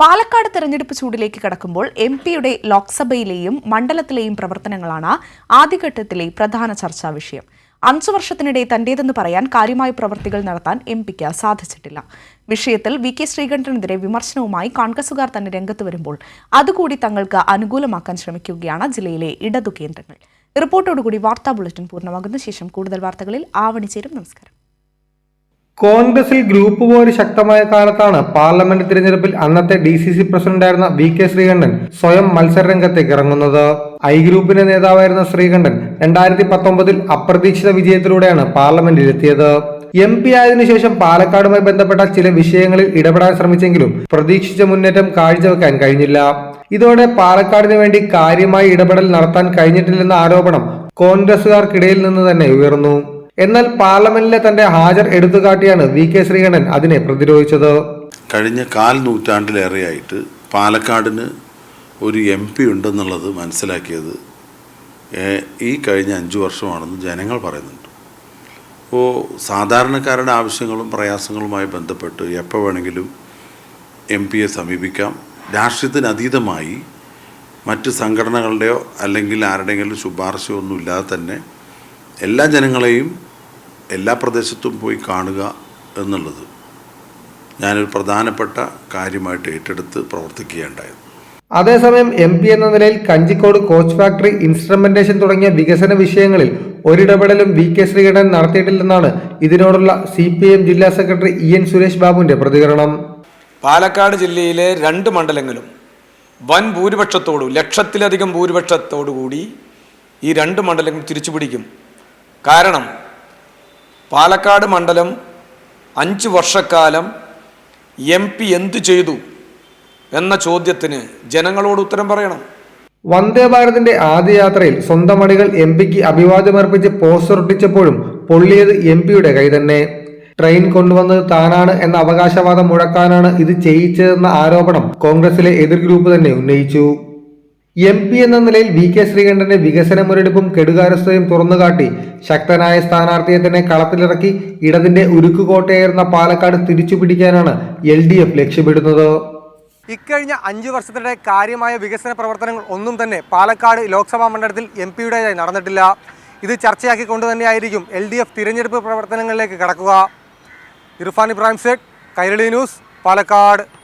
പാലക്കാട് തെരഞ്ഞെടുപ്പ് ചൂടിലേക്ക് കടക്കുമ്പോൾ എം പിയുടെ ലോക്സഭയിലെയും മണ്ഡലത്തിലെയും പ്രവർത്തനങ്ങളാണ് ആദ്യഘട്ടത്തിലെ പ്രധാന ചർച്ചാ വിഷയം. അഞ്ചു വർഷത്തിനിടെ തന്റേതെന്ന് പറയാൻ കാര്യമായ പ്രവൃത്തികൾ നടത്താൻ എം പിക്ക് സാധിച്ചിട്ടില്ല. വിഷയത്തിൽ വി കെ ശ്രീകണ്ഠനെതിരെ വിമർശനവുമായി കോൺഗ്രസുകാർ തന്നെ രംഗത്ത് വരുമ്പോൾ അതുകൂടി തങ്ങൾക്ക് അനുകൂലമാക്കാൻ ശ്രമിക്കുകയാണ് ജില്ലയിലെ ഇടതു കേന്ദ്രങ്ങൾ. റിപ്പോർട്ടോടുകൂടി വാർത്താ ബുള്ളറ്റിൻ പൂർണമാകുന്ന ശേഷം കൂടുതൽ വാർത്തകളിൽ ആവണിച്ചേരും ചേരും. നമസ്കാരം. കോൺഗ്രസിൽ ഗ്രൂപ്പ് പോര് ശക്തമായ കാലത്താണ് പാർലമെന്റ് തിരഞ്ഞെടുപ്പിൽ അന്നത്തെ ഡി സി സി പ്രസിഡന്റായിരുന്ന വി കെ ശ്രീകണ്ഠൻ സ്വയം മത്സരരംഗത്തേക്ക് ഇറങ്ങുന്നത്. ഐ ഗ്രൂപ്പിന്റെ നേതാവായിരുന്ന ശ്രീകണ്ഠൻ രണ്ടായിരത്തി പത്തൊമ്പതിൽ അപ്രതീക്ഷിത വിജയത്തിലൂടെയാണ് പാർലമെന്റിലെത്തിയത്. എം പി ആയതിനു ശേഷം പാലക്കാടുമായി ബന്ധപ്പെട്ട ചില വിഷയങ്ങളിൽ ഇടപെടാൻ ശ്രമിച്ചെങ്കിലും പ്രതീക്ഷിച്ച മുന്നേറ്റം കാഴ്ചവെക്കാൻ കഴിഞ്ഞില്ല. ഇതോടെ പാലക്കാടിന് വേണ്ടി കാര്യമായി ഇടപെടൽ നടത്താൻ കഴിഞ്ഞിട്ടില്ലെന്ന ആരോപണം കോൺഗ്രസുകാർക്കിടയിൽ നിന്ന് തന്നെ ഉയർന്നു. എന്നാൽ പാർലമെന്റിലെ തന്റെ ഹാജർ എടുത്തുകാട്ടിയാണ് വി കെ ശ്രീകണ്ഠൻ അതിനെ പ്രതിരോധിച്ചത്. കഴിഞ്ഞ കാൽ നൂറ്റാണ്ടിലേറെയായിട്ട് പാലക്കാടിന് ഒരു എം പി ഉണ്ടെന്നുള്ളത് മനസ്സിലാക്കിയത് ഈ കഴിഞ്ഞ അഞ്ച് വർഷമാണെന്ന് ജനങ്ങൾ പറയുന്നുണ്ട്. അപ്പോൾ സാധാരണക്കാരുടെ ആവശ്യങ്ങളും പ്രയാസങ്ങളുമായി ബന്ധപ്പെട്ട് എപ്പോൾ വേണമെങ്കിലും എം പിയെ സമീപിക്കാം. രാഷ്ട്രീയത്തിന് അതീതമായി മറ്റ് സംഘടനകളുടെയോ അല്ലെങ്കിൽ ആരുടെയെങ്കിലും ശുപാർശയോ ഒന്നും ഇല്ലാതെ തന്നെ എല്ലാ ജനങ്ങളെയും എല്ലാ പ്രദേശത്തും പോയി കാണുക എന്നുള്ളത് ഞാനൊരു പ്രധാനപ്പെട്ട കാര്യമായിട്ട് ഏറ്റെടുത്ത് പ്രവർത്തിക്കുകയുണ്ടായത് അതേസമയം എം പി എന്ന നിലയിൽ കഞ്ചിക്കോട് കോച്ച് ഫാക്ടറി ഇൻസ്ട്രുമെന്റേഷൻ തുടങ്ങിയ വികസന വിഷയങ്ങളിൽ ഒരിടപെടലും വി കെ ശ്രീകണ്ഠൻ നടത്തിയിട്ടില്ലെന്നാണ് ഇതിനോടുള്ള സി പി എം ജില്ലാ സെക്രട്ടറി ഇ എൻ സുരേഷ് ബാബുവിന്റെ പ്രതികരണം. പാലക്കാട് ജില്ലയിലെ രണ്ട് മണ്ഡലങ്ങളും വൻ ഭൂരിപക്ഷത്തോടു ലക്ഷത്തിലധികം ഭൂരിപക്ഷത്തോടു കൂടി ഈ രണ്ട് മണ്ഡലങ്ങളും തിരിച്ചുപിടിക്കും. കാരണം പാലക്കാട് മണ്ഡലം അഞ്ച് വർഷക്കാലം എം പി എന്തു ചെയ്തു എന്ന ചോദ്യത്തിന് ജനങ്ങളോട് ഉത്തരം പറയണം. വന്ദേ ഭാരതിന്റെ ആദ്യ യാത്രയിൽ സ്വന്തം അണികൾ എം പിക്ക് അഭിവാദ്യമർപ്പിച്ച് പോസ്റ്റർ ഒട്ടിച്ചപ്പോഴും പൊള്ളിയത് എം പിയുടെ കൈ തന്നെ. ട്രെയിൻ കൊണ്ടുവന്നത് താനാണ് എന്ന അവകാശവാദം മുഴക്കാനാണ് ഇത് ചെയ്യിച്ചതെന്ന ആരോപണം കോൺഗ്രസിലെ എതിർ ഗ്രൂപ്പ് തന്നെ ഉന്നയിച്ചു. എം പി എന്ന നിലയിൽ വി കെ ശ്രീകണ്ഠന്റെ വികസന മുരടിപ്പും കെടുകാരസ്ഥയും തുറന്നുകാട്ടി ശക്തനായ സ്ഥാനാർത്ഥിയെ തന്നെ കളത്തിലിറക്കി ഇടതിന്റെ ഉരുക്കുകോട്ടയായിരുന്ന പാലക്കാട് തിരിച്ചുപിടിക്കാനാണ് എൽ ഡി എഫ് ലക്ഷ്യമിടുന്നത്. ഇക്കഴിഞ്ഞ അഞ്ചു വർഷത്തിനിടെ കാര്യമായ വികസന പ്രവർത്തനങ്ങൾ ഒന്നും തന്നെ പാലക്കാട് ലോക്സഭാ മണ്ഡലത്തിൽ എം പിയുടേതായി നടന്നിട്ടില്ല. ഇത് ചർച്ചയാക്കിക്കൊണ്ട് തന്നെയായിരിക്കും എൽ ഡി എഫ് തിരഞ്ഞെടുപ്പ് പ്രവർത്തനങ്ങളിലേക്ക് കടക്കുക. ഇർഫാൻ ഇബ്രാഹിം സേഖ് കൈരളി ന്യൂസ് പാലക്കാട്.